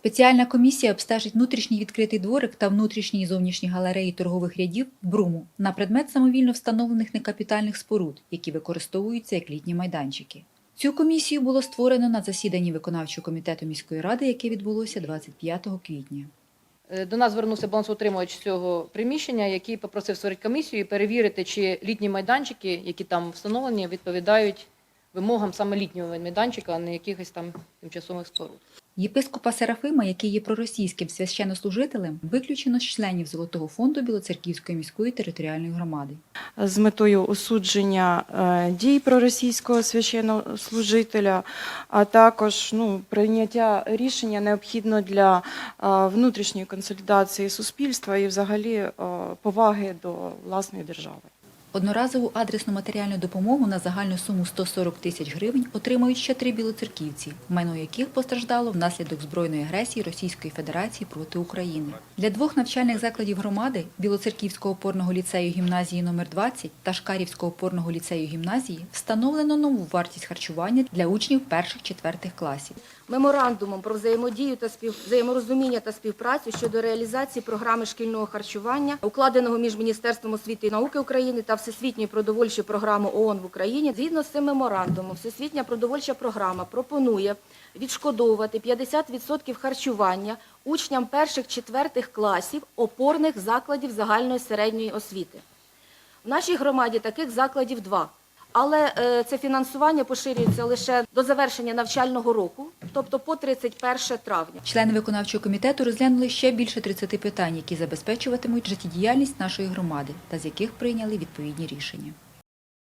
Спеціальна комісія обстежить внутрішній відкритий дворик та внутрішні і зовнішні галереї торгових рядів Бруму на предмет самовільно встановлених некапітальних споруд, які використовуються як літні майданчики. Цю комісію було створено на засіданні виконавчого комітету міської ради, яке відбулося 25 квітня. Е, До нас звернувся балансоутримувач цього приміщення, який попросив створити комісію і перевірити, чи літні майданчики, які там встановлені, відповідають вимогам саме літнього майданчика, а не якихось там тимчасових споруд. Єпископа Серафима, який є проросійським священнослужителем, виключено з членів Золотого фонду Білоцерківської міської територіальної громади. з метою осудження е, дій проросійського священнослужителя, а також ну, прийняття рішення необхідно для е, внутрішньої консолідації суспільства і взагалі е, поваги до власної держави. Одноразову адресну матеріальну допомогу на загальну суму 140 тисяч гривень отримають ще три білоцерківці, майно яких постраждало внаслідок збройної агресії Російської Федерації проти України. Для двох навчальних закладів громади Білоцерківського опорного ліцею гімназії номер 20 та Шкарівського опорного ліцею гімназії встановлено нову вартість харчування для учнів перших-четвертих класів. Меморандумом про взаємодію та спів... взаєморозуміння та співпрацю щодо реалізації програми шкільного харчування, укладеного між Міністерством освіти і науки України та Всесвітньою продовольчою програмою ООН в Україні. Згідно з цим меморандумом, Всесвітня продовольча програма пропонує відшкодовувати 50% харчування учням перших-четвертих класів опорних закладів загальної середньої освіти. В нашій громаді таких закладів два. Але е, це фінансування поширюється лише до завершення навчального року, тобто по 31 травня. Члени виконавчого комітету розглянули ще більше 30 питань, які забезпечуватимуть життєдіяльність нашої громади та з яких прийняли відповідні рішення.